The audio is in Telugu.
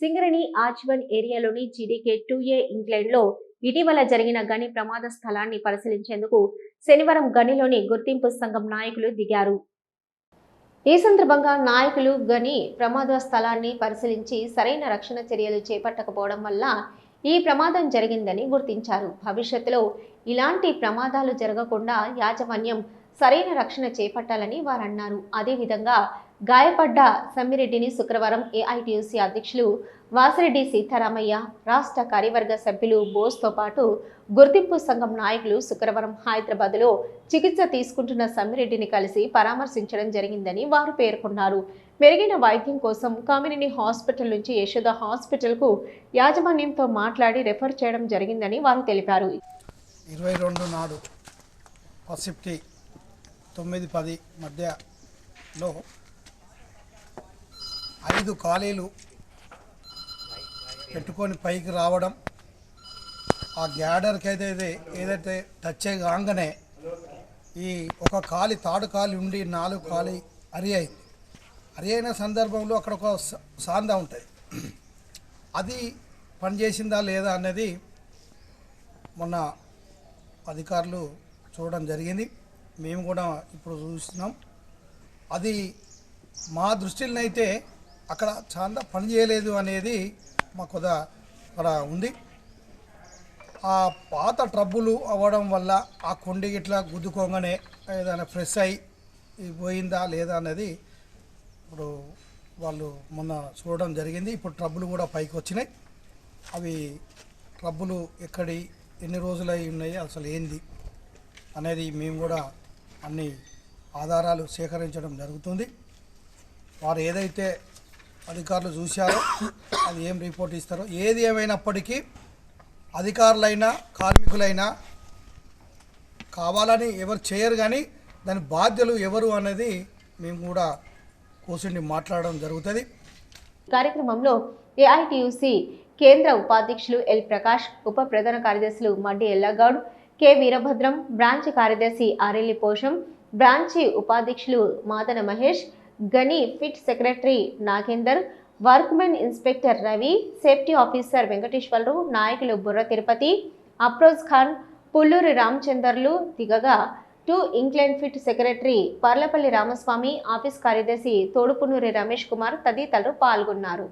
సింగరణి ఆజ్వన్ ఏరియాలోని జీడీకే టూ ఏ ఇంగ్లాండ్లో ఇటీవల జరిగిన గని ప్రమాద స్థలాన్ని పరిశీలించేందుకు శనివారం గనిలోని గుర్తింపు సంఘం నాయకులు దిగారు. ఈ సందర్భంగా నాయకులు గని ప్రమాద స్థలాన్ని పరిశీలించి సరైన రక్షణ చర్యలు చేపట్టకపోవడం వల్ల ఈ ప్రమాదం జరిగిందని గుర్తించారు. భవిష్యత్తులో ఇలాంటి ప్రమాదాలు జరగకుండా యాజమాన్యం సరైన రక్షణ చేపట్టాలని వారు అన్నారు అదేవిధంగా గాయపడ్డ సమ్మిరెడ్డిని శుక్రవారం ఏఐటీయూసీ అధ్యక్షులు వాసిరెడ్డి సీతారామయ్య రాష్ట్ర కార్యవర్గ సభ్యులు బోస్తో పాటు గుర్తింపు సంఘం నాయకులు శుక్రవారం హైదరాబాద్లో చికిత్స తీసుకుంటున్న సమ్మిరెడ్డిని కలిసి పరామర్శించడం జరిగిందని వారు పేర్కొన్నారు. మెరుగైన వైద్యం కోసం కామినేని హాస్పిటల్ నుంచి యశోద హాస్పిటల్కు యాజమాన్యంతో మాట్లాడి రెఫర్ చేయడం జరిగిందని వారు తెలిపారు. ఇరవై రెండు నాడు పసిఫ్టీ తొమ్మిది పది మధ్యలో ఐదు ఖాళీలు పెట్టుకొని పైకి రావడం ఆ గ్యాడర్కి అయితే ఏదైతే టచ్ అయ్యి కాగానే ఈ ఒక ఖాళీ తాడు ఖాళీ ఉండి నాలుగు ఖాళీ అరి అయింది. అరి అయిన సందర్భంలో అక్కడ ఒక సాంద ఉంటుంది. అది పనిచేసిందా లేదా అనేది మొన్న అధికారులు చూడడం జరిగింది. మేము కూడా ఇప్పుడు చూస్తున్నాం. అది మా దృష్టిలోనైతే అక్కడ చాలా పని చేయలేదు అనేది మాకు కొద్దిగా అక్కడ ఉంది. ఆ పాత ట్రబ్బులు అవ్వడం వల్ల ఆ కొండి ఇట్లా గుద్దుకోగానే ఏదైనా ఫ్రెష్ అయి పోయిందా లేదా అనేది ఇప్పుడు వాళ్ళు మొన్న చూడడం జరిగింది. ఇప్పుడు ట్రబ్బులు కూడా పైకి వచ్చినాయి. అవి ట్రబ్బులు ఎక్కడి ఎన్ని రోజులు అయి ఉన్నాయి అసలు ఏంది అనేది మేము కూడా అన్ని ఆధారాలు సేకరించడం జరుగుతుంది. వారు ఏదైతే అధికారులు చూశారో అది ఏం రిపోర్ట్ ఇస్తారో ఏది ఏమైనప్పటికీ అధికారులైనా కార్మికులైనా కావాలని ఎవరు చేయరు కానీ దాని బాధ్యులు ఎవరు అనేది మేము కూడా కూర్చుండి మాట్లాడడం జరుగుతుంది. కార్యక్రమంలో ఏఐటియుసి కేంద్ర ఉపాధ్యక్షులు ఎల్ ప్రకాష్ ఉప ప్రధాన కార్యదర్శులు మడ్డి ఎల్లగౌడ్ కె వీరభద్రం బ్రాంచ్ కార్యదర్శి ఆరెల్లి పోషం బ్రాంచి ఉపాధ్యక్షులు మాదన మహేష్ గని pit secretary Nagender workmen inspector Ravi safety officer Venkateswararao నాయకులు బుర్ర తిరుపతి అప్రోజ్ ఖాన్ పుల్లూరి రామచందర్లు దిగగా to England pit secretary Parlapalli Ramaswamy office కార్యదర్శి తోడుపునూరి రమేష్ కుమార్ తదితరులు పాల్గొన్నారు.